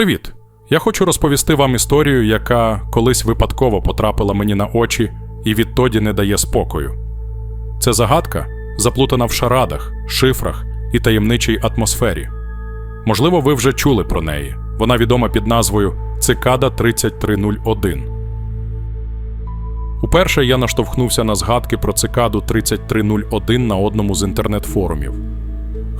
Привіт! Я хочу розповісти вам історію, яка колись випадково потрапила мені на очі і відтоді не дає спокою. Це загадка, заплутана в шарадах, шифрах і таємничій атмосфері. Можливо, ви вже чули про неї. Вона відома під назвою Цикада 3301. Уперше я наштовхнувся на згадки про цикаду 3301 на одному з інтернет-форумів.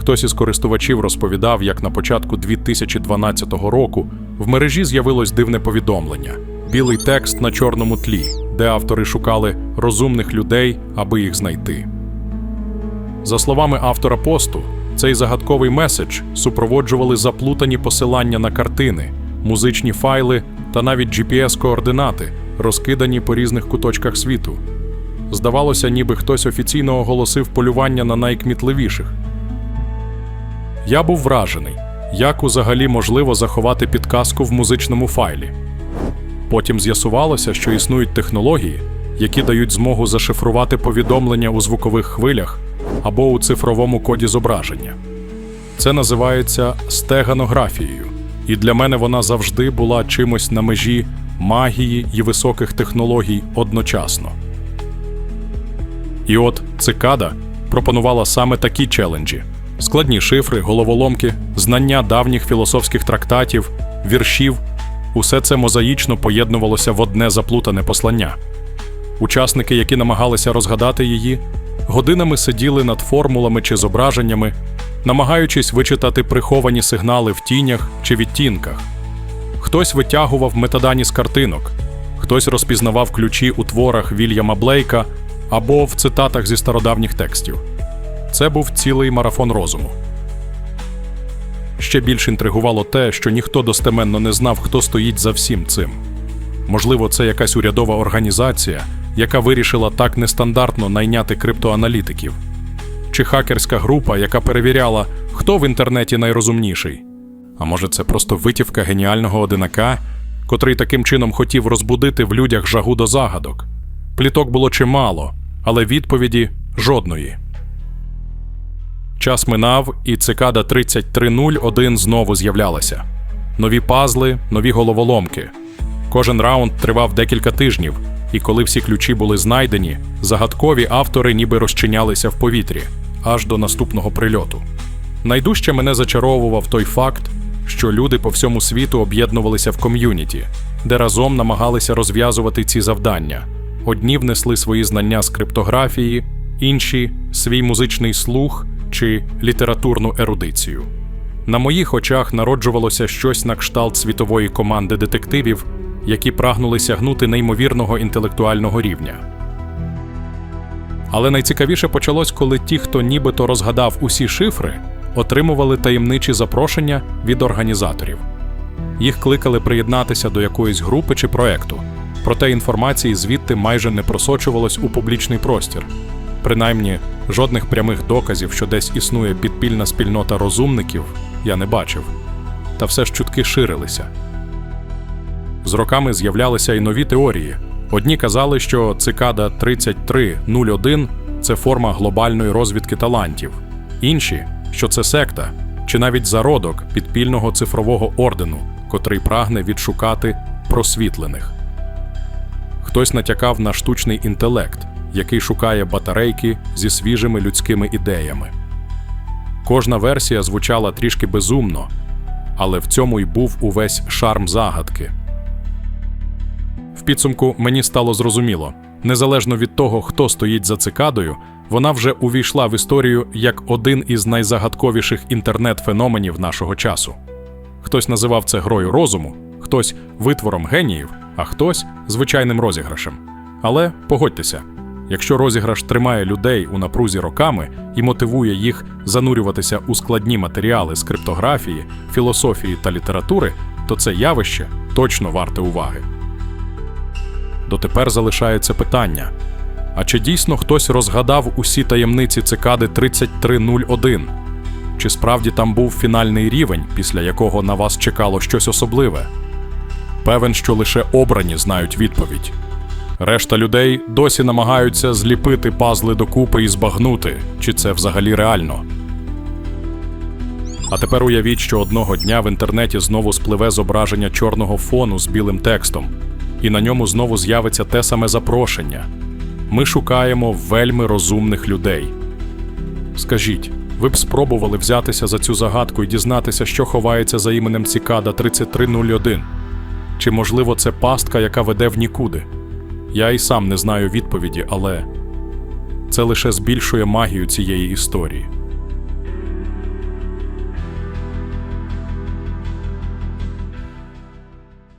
Хтось із користувачів розповідав, як на початку 2012 року в мережі з'явилось дивне повідомлення: білий текст на чорному тлі, де автори шукали розумних людей, аби їх знайти. За словами автора посту, цей загадковий меседж супроводжували заплутані посилання на картини, музичні файли та навіть GPS-координати, розкидані по різних куточках світу. Здавалося, ніби хтось офіційно оголосив полювання на найкмітливіших. Я був вражений, як взагалі можливо заховати підказку в музичному файлі. Потім з'ясувалося, що існують технології, які дають змогу зашифрувати повідомлення у звукових хвилях або у цифровому коді зображення. Це називається стеганографією, і для мене вона завжди була чимось на межі магії і високих технологій одночасно. І от цикада пропонувала саме такі челенджі: складні шифри, головоломки, знання давніх філософських трактатів, віршів усе це мозаїчно поєднувалося в одне заплутане послання. Учасники, які намагалися розгадати її, годинами сиділи над формулами чи зображеннями, намагаючись вичитати приховані сигнали в тінях чи відтінках. Хтось витягував метадані з картинок, хтось розпізнавав ключі у творах Вільяма Блейка або в цитатах зі стародавніх текстів. Це був цілий марафон розуму. Ще більш інтригувало те, що ніхто достеменно не знав, хто стоїть за всім цим. Можливо, це якась урядова організація, яка вирішила так нестандартно найняти криптоаналітиків, чи хакерська група, яка перевіряла, хто в інтернеті найрозумніший. А може, це просто витівка геніального одинака, котрий таким чином хотів розбудити в людях жагу до загадок. Пліток було чимало, але відповіді жодної. Час минав, і цикада 3301 знову з'являлася. Нові пазли, нові головоломки. Кожен раунд тривав декілька тижнів, і коли всі ключі були знайдені, загадкові автори ніби розчинялися в повітрі аж до наступного прильоту. Найдужче мене зачаровував той факт, що люди по всьому світу об'єднувалися в ком'юніті, де разом намагалися розв'язувати ці завдання. Одні внесли свої знання з криптографії, інші свій музичний слух чи літературну ерудицію. На моїх очах народжувалося щось на кшталт світової команди детективів, які прагнули сягнути неймовірного інтелектуального рівня. Але найцікавіше почалось, коли ті, хто нібито розгадав усі шифри, отримували таємничі запрошення від організаторів. Їх кликали приєднатися до якоїсь групи чи проекту, проте інформації звідти майже не просочувалось у публічний простір. Принаймні, жодних прямих доказів, що десь існує підпільна спільнота розумників, я не бачив. Та все ж чутки ширилися. З роками з'являлися й нові теорії. Одні казали, що цикада 3301 це форма глобальної розвідки талантів, інші, що це секта чи навіть зародок підпільного цифрового ордену, котрий прагне відшукати просвітлених. Хтось натякав на штучний інтелект, який шукає батарейки зі свіжими людськими ідеями. Кожна версія звучала трішки безумно, але в цьому й був увесь шарм загадки. В підсумку мені стало зрозуміло, незалежно від того, хто стоїть за цикадою, вона вже увійшла в історію як один із найзагадковіших інтернет-феноменів нашого часу. Хтось називав це грою розуму, хтось витвором геніїв, а хтось звичайним розіграшем. Але погодьтеся, якщо розіграш тримає людей у напрузі роками і мотивує їх занурюватися у складні матеріали з криптографії, філософії та літератури, то це явище точно варте уваги. Дотепер залишається питання: а чи дійсно хтось розгадав усі таємниці цикади 3301? Чи справді там був фінальний рівень, після якого на вас чекало щось особливе? Певен, що лише обрані знають відповідь. Решта людей досі намагаються зліпити пазли докупи і збагнути, чи це взагалі реально. А тепер уявіть, що одного дня в інтернеті знову спливе зображення чорного фону з білим текстом, і на ньому знову з'явиться те саме запрошення. Ми шукаємо вельми розумних людей. Скажіть, ви б спробували взятися за цю загадку і дізнатися, що ховається за іменем Цікада 3301? Чи можливо це пастка, яка веде в нікуди? Я і сам не знаю відповіді, але це лише збільшує магію цієї історії.